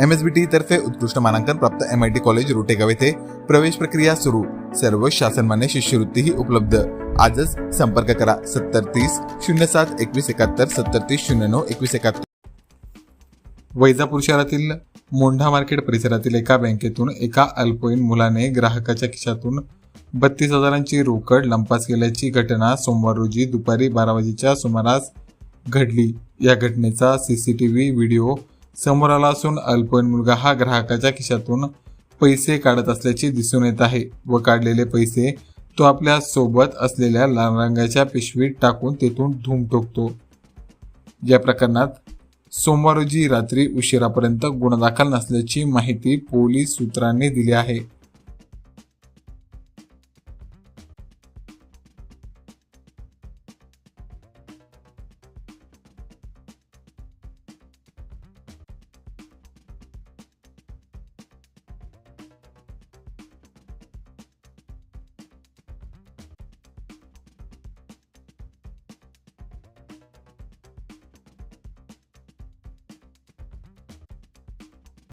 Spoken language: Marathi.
एम एस बी टी तर्फे उत्कृष्ट मानांकन प्राप्त M I T college Rotegaon येथे प्रवेश प्रक्रिया सुरू. सर्व शासनमान्य शिष्यवृत्तीही उपलब्ध. आजच संपर्क करा. सत्तर तीस शून्य सात एकवीस एकाहत्तर सत्तर तीस शून्य नऊ एकवीस एकाहत्तर. वैजापूर शहरातील मोंढा मार्केट परिसरातील एका बँकेतून एका अल्पवयीन मुलाने ग्राहकाच्या खिशातून बत्तीस हजारांची रोकड लंपास केल्याची घटना सोमवार रोजी दुपारी बारा वाजेच्या सुमारास घडली. या घटनेचा C C T V video समोर आला असून अल्पवयीन मुलगा हा ग्राहकाच्या खिशातून पैसे काढत असल्याचे दिसून येत आहे व काढलेले पैसे तो आपल्यासोबत असलेल्या लाल रंगाच्या पिशवीत टाकून तेथून धूम ठोकतो. या प्रकरणात सोमवार रोजी रात्री उशिरापर्यंत गुन्हा दाखल नसल्याची माहिती पोलीस सूत्रांनी दिली आहे.